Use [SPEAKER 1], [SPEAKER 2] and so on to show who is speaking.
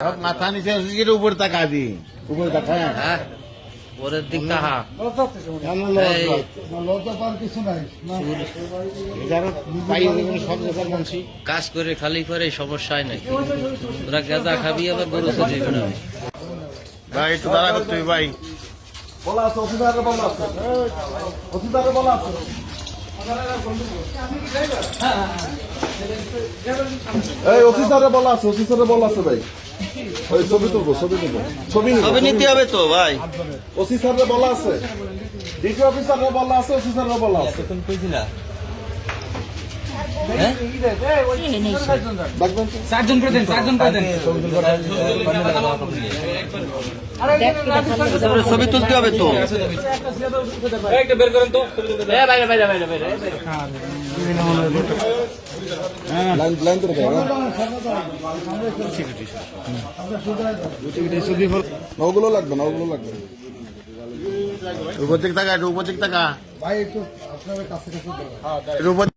[SPEAKER 1] মাথা নিচে হচ্ছে উপরে তাকা দি উপরে তাকা হ্যাঁ
[SPEAKER 2] দিক তাহা কাজ করে খালি করে সমস্যায় নাই তোরা গেঁদা খাবি আবার গরু চলে যাবে
[SPEAKER 1] ভাই একটু দাঁড়া করতে ভাই
[SPEAKER 3] বলা আছে অফিসারে বলা আছে অফিসারে বলা আছে এই অফিসারে বলা আছে অফিসারে বলা আছে ভাই। ওই ছবি তুলবো ছবি তুলবো। ছবি নিবো,
[SPEAKER 2] তবে নিতে হবে তো ভাই।
[SPEAKER 3] অফিসারে বলা আছে। ডিটি অফিসারে বলা আছে অফিসারে বলা আছে। ডাকবেন তো?
[SPEAKER 4] চারজন করে দেন চারজন করে দেন
[SPEAKER 2] ছবি তুলতে হবে তো
[SPEAKER 4] একটা বের করেন তো
[SPEAKER 3] লাইন লাইন করে দেয় ওগুলো লাগবে না ওগুলো লাগবে।
[SPEAKER 1] উপর তাকা একটু উপর দিক তাকা
[SPEAKER 3] ভাই একটু আপনাদের কাছে কাছে